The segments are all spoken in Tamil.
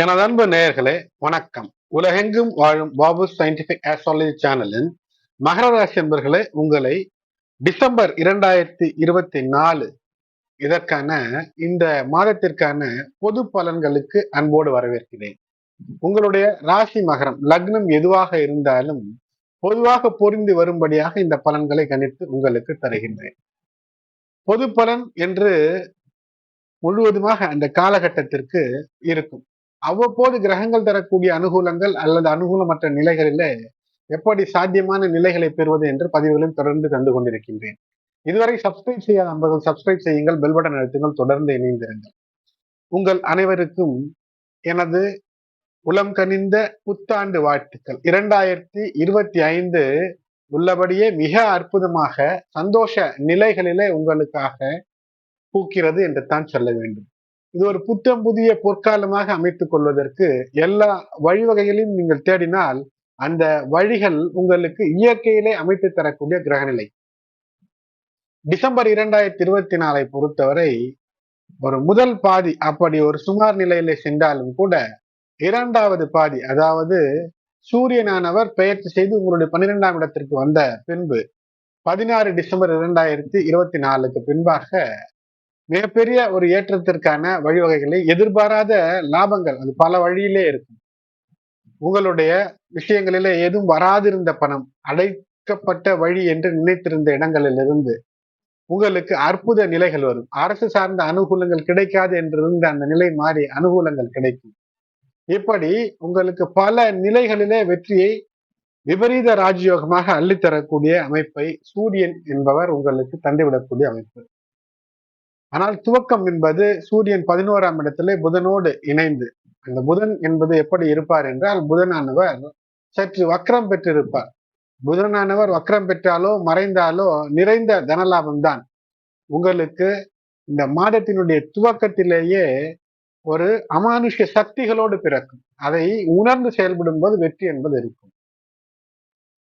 எனது அன்பு நேயர்களே வணக்கம். உலகெங்கும் வாழும் பாபு சயின்டிபிக் ஆஸ்ட்ராலஜி சேனலின் மகர ராசி என்பர்களே உங்களை டிசம்பர் இரண்டாயிரத்தி இருபத்தி நாலு இதற்கான இந்த மாதத்திற்கான பொது பலன்களுக்கு அன்போடு வரவேற்கிறேன். உங்களுடைய ராசி மகரம் லக்னம் எதுவாக இருந்தாலும் பொதுவாக பொருந்து வரும்படியாக இந்த பலன்களை கணித்து உங்களுக்கு தருகின்றேன். பொது பலன் என்று முழுவதுமாக அந்த காலகட்டத்திற்கு இருக்கும். அவ்வப்போது கிரகங்கள் தரக்கூடிய அனுகூலங்கள் அல்லது அனுகூலமற்ற நிலைகளிலே எப்படி சாத்தியமான நிலைகளை பெறுவது என்று பதிவுகளும் தொடர்ந்து தந்து கொண்டிருக்கின்றேன். இதுவரை சப்ஸ்கிரைப் செய்யாத நண்பர்கள் சப்ஸ்கிரைப் செய்யுங்கள் பெல் பட்டன் அழுத்துங்கள் தொடர்ந்து இணைந்திருங்கள். உங்கள் அனைவருக்கும் எனது உளம் கனிந்த புத்தாண்டு வாழ்த்துக்கள். இரண்டாயிரத்தி இருபத்தி ஐந்து உள்ளபடியே மிக அற்புதமாக சந்தோஷ நிலைகளிலே உங்களுக்காக பூக்கிறது என்று தான் சொல்ல வேண்டும். இது ஒரு புத்தம் புதிய பொற்காலமாக அமைத்துக் கொள்வதற்கு எல்லா வழிவகைகளையும் நீங்கள் தேடினால் அந்த வழிகள் உங்களுக்கு இயற்கையிலே அமைத்து தரக்கூடிய கிரகநிலை. டிசம்பர் இரண்டாயிரத்தி இருபத்தி நாலை பொறுத்தவரை ஒரு முதல் பாதி அப்படி ஒரு சுமார் நிலையில சென்றாலும் கூட இரண்டாவது பாதி அதாவது சூரியனானவர் பெயர்ச்சி செய்து உங்களுடைய பன்னிரெண்டாம் இடத்திற்கு வந்த பின்பு பதினாறு டிசம்பர் இரண்டாயிரத்தி இருபத்தி நாலுக்கு பின்பாக மிகப்பெரிய ஒரு ஏற்றத்திற்கான வழிவகைகளை எதிர்பாராத லாபங்கள் அது பல வழியிலே இருக்கும். உங்களுடைய விஷயங்களிலே எதுவும் வராதிருந்த பணம் அடைக்கப்பட்ட வழி என்று நினைத்திருந்த இடங்களிலிருந்து உங்களுக்கு அற்புத நிலைகள் வரும். அரசு சார்ந்த அனுகூலங்கள் கிடைக்காது என்றிருந்த அந்த நிலை மாறி அனுகூலங்கள் கிடைக்கும். இப்படி உங்களுக்கு பல நிலைகளிலே வெற்றியை விபரீத ராஜயோகமாக அள்ளித்தரக்கூடிய அமைப்பை சூரியன் என்பவர் உங்களுக்கு தந்துவிடக்கூடிய அமைப்பு. ஆனால் துவக்கம் என்பது சூரியன் பதினோராம் இடத்திலே புதனோடு இணைந்து அந்த புதன் என்பது எப்படி இருப்பார் என்றால் புதனானவர் சற்று வக்ரம் பெற்றிருப்பார். புதனானவர் வக்ரம் பெற்றாலோ மறைந்தாலோ நிறைந்த தனலாபம் தான் உங்களுக்கு இந்த மாதத்தினுடைய துவக்கத்திலேயே ஒரு அமானுஷ்ய சக்திகளோடு பிறக்கும். அதை உணர்ந்து செயல்படும் போது வெற்றி என்பது இருக்கும்.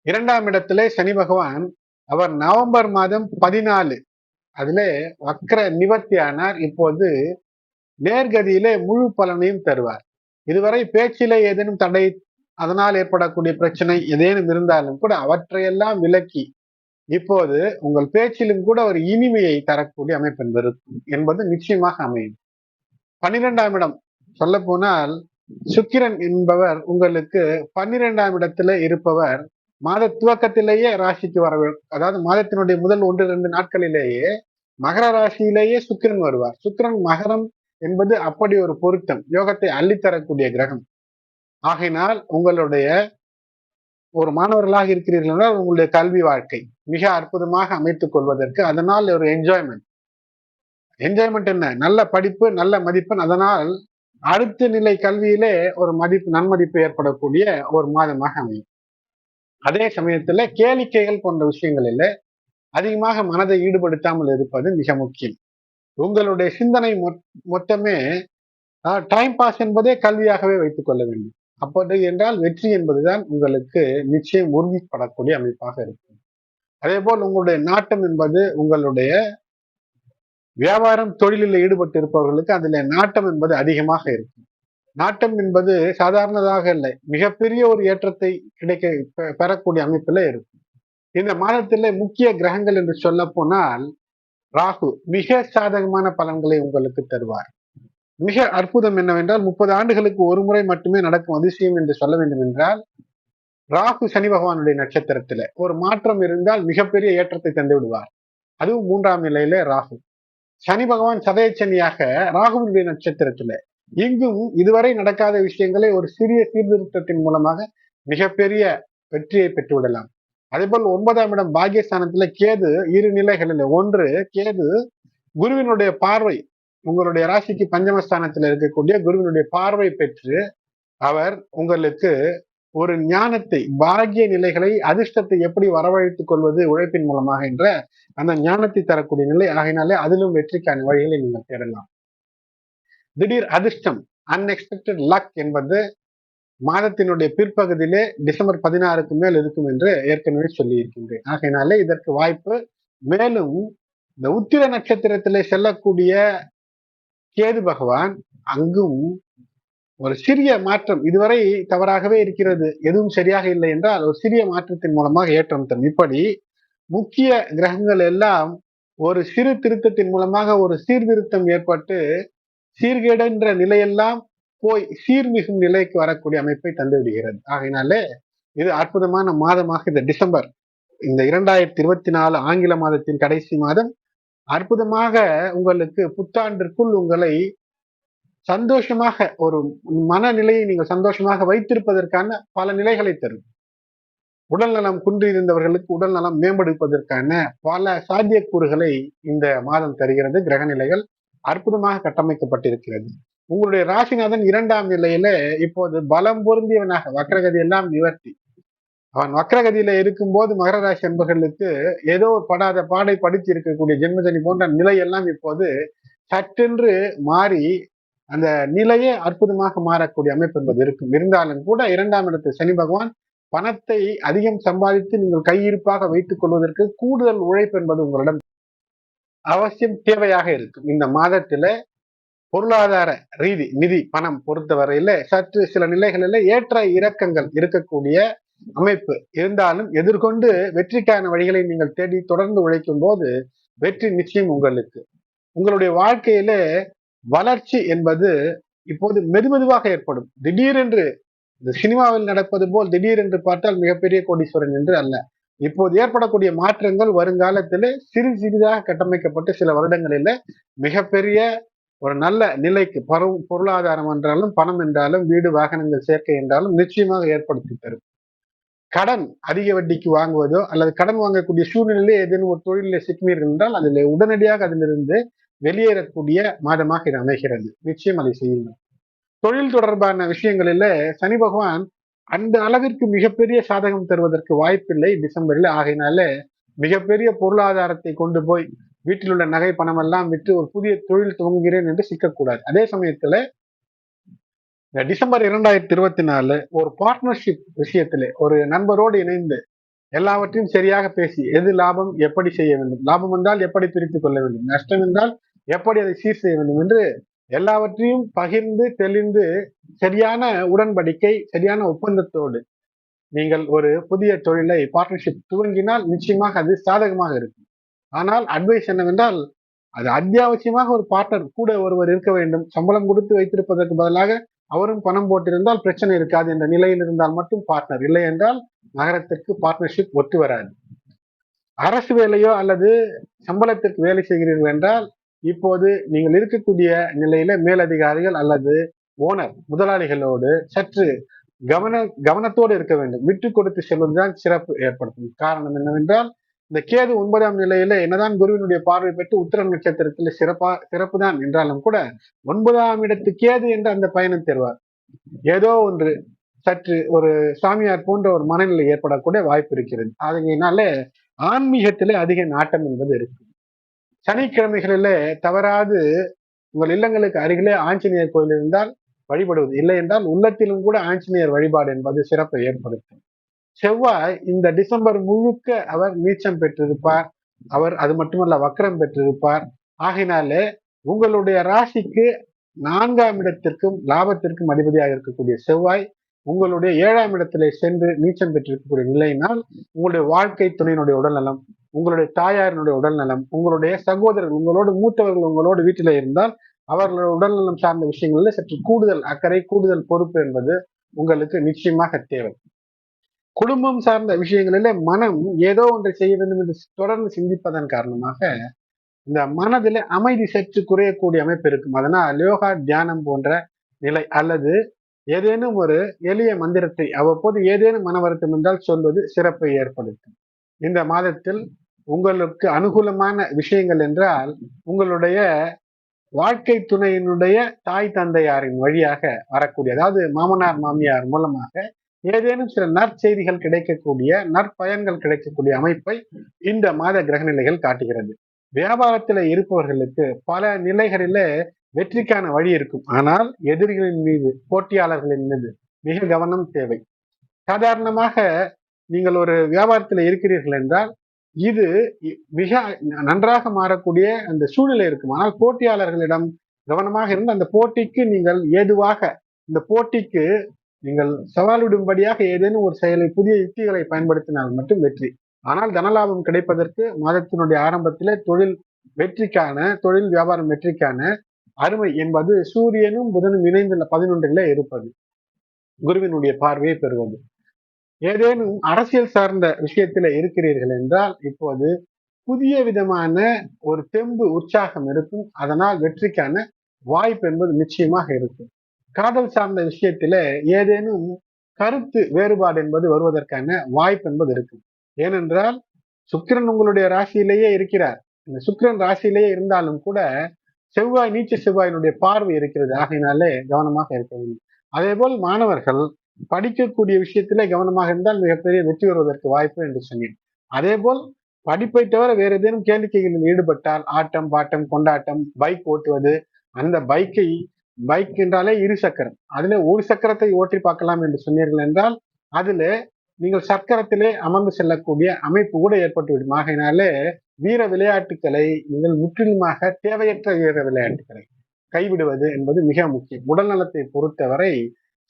இரண்டாம் இடத்திலே சனி பகவான் அவர் நவம்பர் மாதம் பதினாலு அதுல வக்கர நிவர்த்தியானார் இப்போது நேர்கதியிலே முழு பலனையும் தருவார். இதுவரை பேச்சிலே ஏதேனும் தடை அதனால் ஏற்படக்கூடிய பிரச்சனை ஏதேனும் இருந்தாலும் கூட அவற்றையெல்லாம் விலக்கி இப்போது உங்கள் பேச்சிலும் கூட ஒரு இனிமையை தரக்கூடிய அமைப்பு என்பது என்பது நிச்சயமாக அமையும். பன்னிரெண்டாம் இடம். சொல்ல போனால் சுக்கிரன் என்பவர் உங்களுக்கு பன்னிரெண்டாம் இடத்துல இருப்பவர் மாத துவக்கத்திலேயே ராசிக்கு வர அதாவது மாதத்தினுடைய முதல் ஒன்று ரெண்டு நாட்களிலேயே மகர ராசியிலேயே சுக்கிரன் வருவார். சுக்கிரன் மகரம் என்பது அப்படி ஒரு பொருத்தம். யோகத்தை அள்ளித்தரக்கூடிய கிரகம். ஆகையினால் உங்களுடைய ஒரு மாணவர்களாக இருக்கிறீர்கள் என்றால் உங்களுடைய கல்வி வாழ்க்கை மிக அற்புதமாக அமைத்துக் கொள்வதற்கு அதனால் ஒரு என்ஜாய்மெண்ட் என்ஜாய்மெண்ட் என்ன? நல்ல படிப்பு நல்ல மதிப்பெண். அதனால் அடுத்த நிலை கல்வியிலே ஒரு மதிப்பு நன்மதிப்பு ஏற்படக்கூடிய ஒரு மாதமாக அமையும். அதே சமயத்துல கேளிக்கைகள் போன்ற விஷயங்களில் அதிகமாக மனதை ஈடுபடுத்தாமல் இருப்பது மிக முக்கியம். உங்களுடைய சிந்தனை மொத்தமே டைம் பாஸ் என்பதே கல்வியாகவே வைத்துக் கொள்ள வேண்டும். அப்படி என்றால் வெற்றி என்பதுதான் உங்களுக்கு நிச்சயம் உறுதிப்படக்கூடிய அமைப்பாக இருக்கும். அதே போல் உங்களுடைய நாட்டம் என்பது உங்களுடைய வியாபாரம் தொழிலில் ஈடுபட்டு இருப்பவர்களுக்கு அதில் நாட்டம் என்பது அதிகமாக இருக்கும். நாட்டம் என்பது சாதாரணதாக இல்லை. மிகப்பெரிய ஒரு ஏற்றத்தை கிடைக்க பெறக்கூடிய அமைப்புல இருக்கும். இந்த மாதத்தில் முக்கிய கிரகங்கள் என்று சொல்ல போனால் ராகு மிக சாதகமான பலன்களை உங்களுக்கு தருவார். மிக அற்புதம் என்னவென்றால் முப்பது ஆண்டுகளுக்கு ஒரு முறை மட்டுமே நடக்கும் அதிசயம் என்று சொல்ல வேண்டும் என்றால் ராகு சனி பகவானுடைய நட்சத்திரத்துல ஒரு மாற்றம் இருந்தால் மிகப்பெரிய ஏற்றத்தை தந்து விடுவார். அதுவும் மூன்றாம் நிலையில ராகு. சனி பகவான் சதயச்சனியாக ராகுவினுடைய நட்சத்திரத்துல இங்கும் இதுவரை நடக்காத விஷயங்களை ஒரு சிறிய சீர்திருத்தத்தின் மூலமாக மிகப்பெரிய வெற்றியை பெற்றுவிடலாம். அதே போல் ஒன்பதாம் இடம் பாகியஸ்தானத்துல கேது இரு நிலைகளில் ஒன்று கேது குருவினுடைய பார்வை உங்களுடைய ராசிக்கு பஞ்சமஸ்தானத்தில் இருக்கக்கூடிய குருவினுடைய பார்வை பெற்று அவர் உங்களுக்கு ஒரு ஞானத்தை பாகிய நிலைகளை அதிர்ஷ்டத்தை எப்படி வரவழைத்துக் கொள்வது உழைப்பின் மூலமாக என்ற அந்த ஞானத்தை தரக்கூடிய நிலை. ஆகினாலே அதிலும் வெற்றிக்கான வழிகளை நீங்கள் தேடலாம். திடீர் அதிர்ஷ்டம் அன்எக்ஸ்பெக்டட் லக் என்பது மாதத்தினுடைய பிற்பகுதியிலே டிசம்பர் பதினாறுக்கு மேல் இருக்கும் என்று ஏற்கனவே சொல்லி இருக்கின்றேன் ஆகையினாலே இதற்கு வாய்ப்பு மேலும் இந்த உத்திர நட்சத்திரத்திலே செல்லக்கூடிய கேது பகவான் அங்கும் ஒரு சிறிய மாற்றம் இதுவரை தவறாகவே இருக்கிறது எதுவும் சரியாக இல்லை என்றால் ஒரு சிறிய மாற்றத்தின் மூலமாக ஏற்றம் தரும். இப்படி முக்கிய கிரகங்கள் எல்லாம் ஒரு சிறு திருத்தத்தின் மூலமாக ஒரு சீர்திருத்தம் ஏற்பட்டு சீர்கேடுன்ற நிலையெல்லாம் போய் சீர்மிகும் நிலைக்கு வரக்கூடிய அமைப்பை தந்து விடுகிறது ஆகையினாலே இது அற்புதமான மாதமாக இந்த டிசம்பர் இந்த இரண்டாயிரத்தி இருபத்தி நாலு ஆங்கில மாதத்தின் கடைசி மாதம் அற்புதமாக உங்களுக்கு புத்தாண்டிற்குள் உங்களை சந்தோஷமாக ஒரு மனநிலையை நீங்கள் சந்தோஷமாக வைத்திருப்பதற்கான பல நிலைகளை தரும். உடல் நலம் குன்றியிருந்தவர்களுக்கு உடல் நலம் மேம்படுப்பதற்கான பல சாத்தியக்கூறுகளை இந்த மாதம் தருகிறது. கிரக நிலைகள் அற்புதமாக கட்டமைக்கப்பட்டிருக்கிறது. உங்களுடைய ராசிநாதன் இரண்டாம் நிலையில இப்போது பலம் பொருந்தியவனாக வக்ரகதி எல்லாம் நிவர்த்தி. அவன் வக்ரகதியில இருக்கும்போது மகர ராசி என்பவர்களுக்கு ஏதோ படாத பாடை படித்து இருக்கக்கூடிய ஜென்மதனி போன்ற நிலை எல்லாம் இப்போது சற்றென்று மாறி அந்த நிலையே அற்புதமாக மாறக்கூடிய அமைப்பு என்பது இருக்கும். இருந்தாலும் கூட இரண்டாம் இடத்து சனி பகவான் பணத்தை அதிகம் சம்பாதித்து நீங்கள் கையிருப்பாக வைத்துக் கொள்வதற்கு கூடுதல் உழைப்பு என்பது உங்களிடம் அவசியம் தேவையாக இருக்கும். இந்த மாதத்துல பொருளாதார ரீதி நிதி பணம் பொறுத்தவரையில சற்று சில நிலைகளில் ஏற்ற இறக்கங்கள் இருக்கக்கூடிய அமைப்பு. இருந்தாலும் எதிர்கொண்டு வெற்றிக்கான வழிகளை நீங்கள் தேடி தொடர்ந்து உழைக்கும் போது வெற்றி நிச்சயம் உங்களுக்கு. உங்களுடைய வாழ்க்கையில வளர்ச்சி என்பது இப்போது மெதுமெதுவாக ஏற்படும். திடீரென்று இந்த சினிமாவில் நடப்பது போல் திடீரென்று பார்த்தால் மிகப்பெரிய கோடீஸ்வரன் என்று அல்ல. இப்போது ஏற்படக்கூடிய மாற்றங்கள் வருங்காலத்திலே சிறு சிறிதாக கட்டமைக்கப்பட்டு சில வருடங்களில மிகப்பெரிய ஒரு நல்ல நிலைக்கு பொருளாதாரம் என்றாலும் பணம் என்றாலும் வீடு வாகனங்கள் சேர்க்கை என்றாலும் நிச்சயமாக ஏற்படுத்தி தரும். கடன் அதிக வட்டிக்கு வாங்குவதோ அல்லது கடன் வாங்கக்கூடிய சூழ்நிலையிலே ஏதேனும் ஒரு தொழிலில் சிக்கினீர்கள் என்றால் அதில் உடனடியாக அதிலிருந்து வெளியேறக்கூடிய மாதமாக இது அமைகிறது. நிச்சயம் அதை செய்யுங்கள். தொழில் தொடர்பான விஷயங்களில சனி பகவான் அந்த அளவிற்கு மிகப்பெரிய சாதகம் தருவதற்கு வாய்ப்பில்லை டிசம்பரில். ஆகையினால மிகப்பெரிய பொருளாதாரத்தை கொண்டு போய் வீட்டில் உள்ள நகை பணம் எல்லாம் விட்டு ஒரு புதிய தொழில் துவங்குகிறேன் என்று சிக்கக்கூடாது. அதே சமயத்துல டிசம்பர் இரண்டாயிரத்தி இருபத்தி நாலு ஒரு பார்ட்னர்ஷிப் விஷயத்திலே ஒரு நண்பரோடு இணைந்து எல்லாவற்றையும் சரியாக பேசி எது லாபம் எப்படி செய்ய வேண்டும்? லாபம் என்றால் எப்படி பிரித்துக் கொள்ள வேண்டும்? நஷ்டம் என்றால் எப்படி அதை சீர் செய்ய வேண்டும் என்று எல்லாவற்றையும் பகிர்ந்து தெளிந்து சரியான உடன்படிக்கை சரியான ஒப்பந்தத்தோடு நீங்கள் ஒரு புதிய தொழிலை பார்ட்னர்ஷிப் துவங்கினால் நிச்சயமாக அது சாதகமாக இருக்கும். ஆனால் அட்வைஸ் என்னவென்றால் அது அத்தியாவசியமாக ஒரு பார்ட்னர் கூட ஒருவர் இருக்க வேண்டும். சம்பளம் கொடுத்து வைத்திருப்பதற்கு பதிலாக அவரும் பணம் போட்டிருந்தால் பிரச்சனை இருக்காது என்ற நிலையில் இருந்தால் மட்டும் பார்ட்னர் இல்லை என்றால் நகரத்திற்கு பார்ட்னர்ஷிப் ஒத்து வராது. அரசு வேலையோ அல்லது சம்பளத்திற்கு வேலை செய்கிறீர்கள் என்றால் இப்போது நீங்கள் இருக்கக்கூடிய நிலையில மேலதிகாரிகள் அல்லது ஓனர் முதலாளிகளோடு சற்று கவன கவனத்தோடு இருக்க வேண்டும். விட்டு கொடுத்து செல்வதுதான் சிறப்பு ஏற்படுத்தும். காரணம் என்னவென்றால் இந்த கேது ஒன்பதாம் நிலையில என்னதான் குருவினுடைய பார்வை பெற்று உத்தர நட்சத்திரத்துல சிறப்பா சிறப்பு தான் என்றாலும் கூட ஒன்பதாம் இடத்து கேது என்று அந்த பயணம் தருவார். ஏதோ ஒன்று சற்று ஒரு சாமியார் போன்ற ஒரு மனநிலை ஏற்படக்கூடிய வாய்ப்பு இருக்கிறது. அதனால ஆன்மீகத்திலே அதிக நாட்டம் என்பது இருக்கு. சனிக்கிழமைகளிலே தவறாது உங்கள் இல்லங்களுக்கு அருகிலே ஆஞ்சநேயர் கோயில் இருந்தால் வழிபடுவது இல்லை என்றால் உள்ளத்திலும் கூட ஆஞ்சநேயர் வழிபாடு என்பது சிறப்பை ஏற்படுத்தும். செவ்வாய் இந்த டிசம்பர் முழுக்க அவர் நீச்சம் பெற்றிருப்பார். அவர் அது மட்டுமல்ல வக்கரம் பெற்றிருப்பார். ஆகினாலே உங்களுடைய ராசிக்கு நான்காம் இடத்திற்கும் லாபத்திற்கும் அதிபதியாக இருக்கக்கூடிய செவ்வாய் உங்களுடைய ஏழாம் இடத்துல சென்று நீச்சம் பெற்றிருக்கக்கூடிய நிலையினால் உங்களுடைய வாழ்க்கை துணையினுடைய உடல்நலம் உங்களுடைய தாயாரினுடைய உடல்நலம் உங்களுடைய சகோதரர்கள் உங்களோடு மூத்தவர்கள் உங்களோடு வீட்டில இருந்தால் அவர்களோட உடல்நலம் சார்ந்த விஷயங்களில் சற்று கூடுதல் அக்கறை கூடுதல் பொறுப்பு என்பது உங்களுக்கு நிச்சயமாக தேவை. குடும்பம் சார்ந்த விஷயங்களில மனம் ஏதோ ஒன்றை செய்ய வேண்டும் என்று தொடர்ந்து சிந்திப்பதன் காரணமாக இந்த மனதில் அமைதி சற்று குறையக்கூடிய அமைப்பு இருக்கும். அதனால் யோகா தியானம் போன்ற நிலை அல்லது ஏதேனும் ஒரு எளிய மந்திரத்தை அவ்வப்போது ஏதேனும் மன வருத்தம் என்றால் சொல்வது சிறப்பை ஏற்படுத்தும். இந்த மாதத்தில் உங்களுக்கு அனுகூலமான விஷயங்கள் என்றால் உங்களுடைய வாழ்க்கை துணையினுடைய தாய் தந்தையாரின் வழியாக வரக்கூடிய அதாவது மாமனார் மாமியார் மூலமாக ஏதேனும் சில நற்செய்திகள் கிடைக்கக்கூடிய நற்பயன்கள் கிடைக்கக்கூடிய அமைப்பை இந்த மாத கிரகநிலைகள் காட்டுகிறது. வியாபாரத்தில் இருப்பவர்களுக்கு பல நிலைகளிலே வெற்றிக்கான வழி இருக்கும். ஆனால் எதிரிகளின் மீது போட்டியாளர்களின் மீது மிக கவனம் தேவை. சாதாரணமாக நீங்கள் ஒரு வியாபாரத்தில் இருக்கிறீர்கள் என்றால் இது மிக நன்றாக மாறக்கூடிய அந்த சூழ்நிலை இருக்கும். ஆனால் போட்டியாளர்களிடம் கவனமாக இருந்து அந்த போட்டிக்கு நீங்கள் ஏதுவாக இந்த போட்டிக்கு நீங்கள் சவால் விடும்படியாக ஏதேனும் ஒரு செயலை புதிய யுக்திகளை பயன்படுத்தினால் மட்டும் வெற்றி. ஆனால் தனலாபம் கிடைப்பதற்கு மாதத்தினுடைய ஆரம்பத்திலே தொழில் வெற்றிக்கான தொழில் வியாபாரம் வெற்றிக்கான அருமை என்பது சூரியனும் புதனும் இணைந்துள்ள பதினொன்றிலே இருப்பது. குருவினுடைய பார்வையை பெறுவது. ஏதேனும் அரசியல் சார்ந்த விஷயத்துல இருக்கிறீர்கள் என்றால் இப்போது புதிய விதமான ஒரு தெம்பு உற்சாகம் இருக்கும். அதனால் வெற்றிக்கான வாய்ப்பு என்பது நிச்சயமாக இருக்கும். காதல் சார்ந்த விஷயத்துல ஏதேனும் கருத்து வேறுபாடு என்பது வருவதற்கான வாய்ப்பு என்பது இருக்கும். ஏனென்றால் சுக்கிரன் உங்களுடைய ராசியிலேயே இருக்கிறார். இந்த சுக்கிரன் ராசியிலேயே இருந்தாலும் கூட செவ்வாய் நீச்ச செவ்வாயினுடைய பார்வை இருக்கிறது. ஆகையினாலே கவனமாக இருக்க வேண்டும். அதே போல் மாணவர்கள் படிக்கக்கூடிய விஷயத்திலே கவனமாக இருந்தால் மிகப்பெரிய வெற்றி பெறுவதற்கு வாய்ப்பு என்று சொன்னேன். அதே போல் படிப்பை தவிர வேறு ஏதேனும் கேளிக்கைகளில் ஈடுபட்டால் ஆட்டம் பாட்டம் கொண்டாட்டம் பைக் ஓட்டுவது அந்த பைக்கை பைக் என்றாலே இரு சக்கரம். அதுல ஒரு சக்கரத்தை ஓட்டி பார்க்கலாம் என்று சொன்னீர்கள் என்றால் அதுல நீங்கள் சக்கரத்திலே அமர்ந்து செல்லக்கூடிய அமைப்பு கூட ஏற்பட்டுவிடும் ஆகையினாலே வீர விளையாட்டுகளை நீங்கள் முற்றிலுமாக தேவையற்ற வீர விளையாட்டுகளை கைவிடுவது என்பது மிக முக்கியம். உடல் நலத்தை பொறுத்தவரை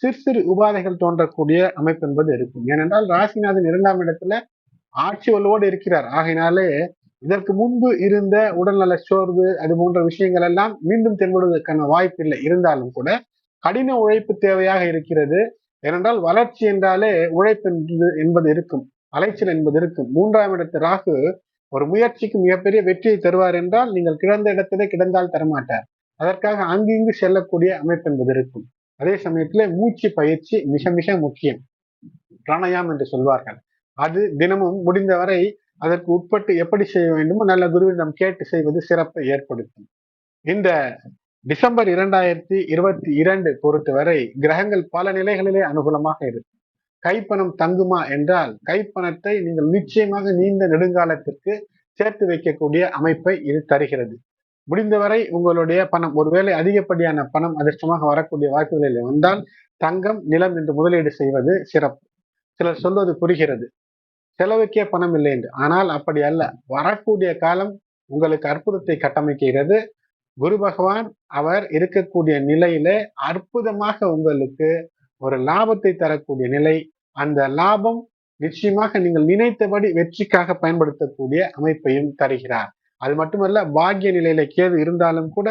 சிறு சிறு உபாதைகள் தோன்றக்கூடிய அமைப்பு என்பது இருக்கும். ஏனென்றால் ராசிநாதன் இரண்டாம் இடத்துல ஆட்சி வலுவோடு இருக்கிறார். ஆகையினாலே இதற்கு முன்பு இருந்த உடல்நல சோர்வு அது போன்ற விஷயங்கள் எல்லாம் மீண்டும் தென்படுவதற்கான வாய்ப்பு இல்லை இருந்தாலும் கூட கடின உழைப்பு தேவையாக இருக்கிறது. ஏனென்றால் வளர்ச்சி என்றாலே உழைப்பு என்பது இருக்கும். அலைச்சல் என்பது இருக்கும். மூன்றாம் இடத்து ராகு ஒரு முயற்சிக்கு மிகப்பெரிய வெற்றியை தருவார் என்றால் நீங்கள் கிடந்த இடத்திலே கிடந்தால் தரமாட்டார். அதற்காக அங்கிங்கு செல்லக்கூடிய அமைப்பு என்பது இருக்கும். அதே சமயத்துல மூச்சு பயிற்சி மிக மிக முக்கியம். பிராணயாம் என்று சொல்வார்கள். அது தினமும் முடிந்தவரை அதற்கு உட்பட்டு எப்படி செய்ய வேண்டுமோ நல்ல குருவிடம் கேட்டு செய்வது சிறப்பை ஏற்படுத்தும். இந்த டிசம்பர் இரண்டாயிரத்தி இருபத்தி இரண்டு பொறுத்தவரை கிரகங்கள் பல நிலைகளிலே அனுகூலமாக இருக்கும் கைப்பணம் தங்குமா என்றால் கைப்பணத்தை நீங்கள் நிச்சயமாக நீண்ட நெடுங்காலத்திற்கு சேர்த்து வைக்கக்கூடிய அமைப்பை இது தருகிறது. முடிந்தவரை உங்களுடைய பணம் ஒருவேளை அதிகப்படியான பணம் அதிர்ஷ்டமாக வரக்கூடிய வாய்ப்புகளில் வந்தால் தங்கம் நிலம் என்று முதலீடு செய்வது சிறப்பு. சிலர் சொல்வது புரிகிறது. செலவுக்கே பணம் இல்லை என்று. ஆனால் அப்படி அல்ல. வரக்கூடிய காலம் உங்களுக்கு அற்புதத்தை கட்டமைக்கிறது. குரு பகவான் அவர் இருக்கக்கூடிய நிலையில அற்புதமாக உங்களுக்கு ஒரு லாபத்தை தரக்கூடிய நிலை. அந்த லாபம் நிச்சயமாக நீங்கள் நினைத்தபடி வெற்றிக்காக பயன்படுத்தக்கூடிய அமைப்பையும் தருகிறார். அது மட்டுமல்ல பாக்கிய நிலையில கேது இருந்தாலும் கூட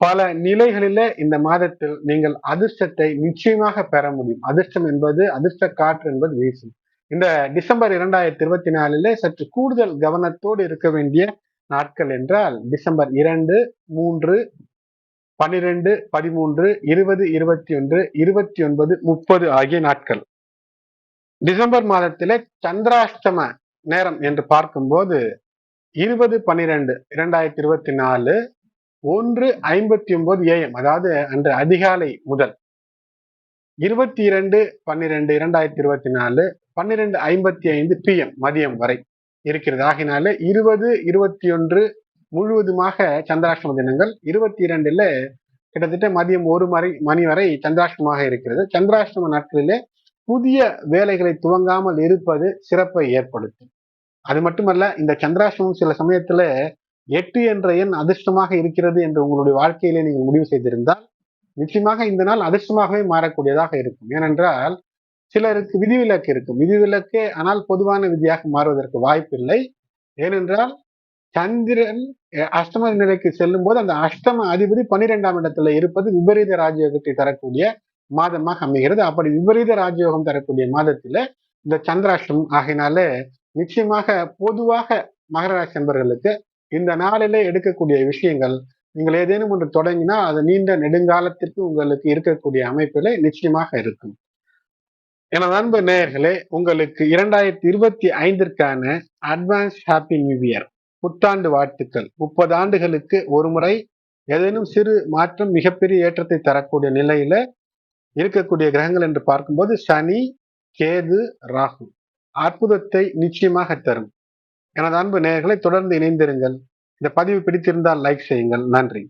பல நிலைகளில இந்த மாதத்தில் நீங்கள் அதிர்ஷ்டத்தை நிச்சயமாக பெற முடியும். அதிர்ஷ்டம் என்பது அதிர்ஷ்ட காற்று என்பது வீசும். இந்த டிசம்பர் இரண்டாயிரத்தி இருபத்தி நாலுல சற்று கூடுதல் கவனத்தோடு இருக்க வேண்டிய நாட்கள் என்றால் டிசம்பர் இரண்டு மூன்று பனிரெண்டு பதிமூன்று இருபது இருபத்தி ஒன்று இருபத்தி ஒன்பது முப்பது ஆகிய நாட்கள். டிசம்பர் மாதத்திலே சந்திராஷ்டம நேரம் என்று பார்க்கும்போது இருபது பன்னிரெண்டு இரண்டாயிரத்தி இருபத்தி நாலு ஒன்று ஐம்பத்தி ஒன்பது ஏஎம் அதாவது அன்று அதிகாலை முதல். இருபத்தி இரண்டு பன்னிரெண்டு இரண்டாயிரத்தி இருபத்தி நாலு பன்னிரெண்டு ஐம்பத்தி ஐந்து பிஎம் மதியம் வரை. இருக்கிறது. ஆகினால இருபது இருபத்தி ஒன்று முழுவதுமாக சந்திராஷ்டம தினங்கள் இருபத்தி இரண்டுல கிட்டத்தட்ட மதியம் ஒரு மணி மணி வரை சந்திராஷ்டமாக இருக்கிறது. சந்திராஷ்டம நாட்களிலே புதிய வேலைகளை துவங்காமல் இருப்பது சிறப்பை ஏற்படுத்தும். அது மட்டுமல்ல இந்த சந்திராஷ்டமம் சில சமயத்துல எட்டு என்ற எண் அதிர்ஷ்டமாக இருக்கிறது என்று உங்களுடைய வாழ்க்கையிலே நீங்கள் முடிவு செய்திருந்தால் நிச்சயமாக இந்த நாள் அதிர்ஷ்டமாகவே மாறக்கூடியதாக இருக்கும். ஏனென்றால் சிலருக்கு விதிவிலக்கு இருக்கும். விதிவிலக்கு ஆனால் பொதுவான விதியாக மாறுவதற்கு வாய்ப்பில்லை. ஏனென்றால் சந்திரன் அஷ்டம நிலைக்கு செல்லும் போது அந்த அஷ்டம அதிபதி பனிரெண்டாம் இடத்துல இருப்பது விபரீத ராஜயோகத்தை தரக்கூடிய மாதமாக அமைகிறது. அப்படி விபரீத ராஜயோகம் தரக்கூடிய மாதத்துல இந்த சந்திராஷ்டம் ஆகினாலே நிச்சயமாக பொதுவாக மகர நண்பர்களுக்கு இந்த நாளிலே எடுக்கக்கூடிய விஷயங்கள் நீங்கள் ஏதேனும் ஒன்று தொடங்கினா அது நீண்ட நெடுங்காலத்திற்கு உங்களுக்கு இருக்கக்கூடிய அமைப்பில நிச்சயமாக இருக்கும். எனது அன்பு நேயர்களே உங்களுக்கு இரண்டாயிரத்தி இருபத்தி ஐந்திற்கான அட்வான்ஸ் ஹாப்பி நியூ இயர் புத்தாண்டு வாழ்த்துக்கள். முப்பது ஆண்டுகளுக்கு ஒரு முறை ஏதேனும் சிறு மாற்றம் மிகப்பெரிய ஏற்றத்தை தரக்கூடிய நிலையில இருக்கக்கூடிய கிரகங்கள் என்று பார்க்கும்போது சனி கேது ராகு அற்புதத்தை நிச்சயமாக தரும். எனது அன்பு நேயர்களை தொடர்ந்து இணைந்திருங்கள். இந்த பதிவு பிடித்திருந்தால் லைக் செய்யுங்கள். நன்றி.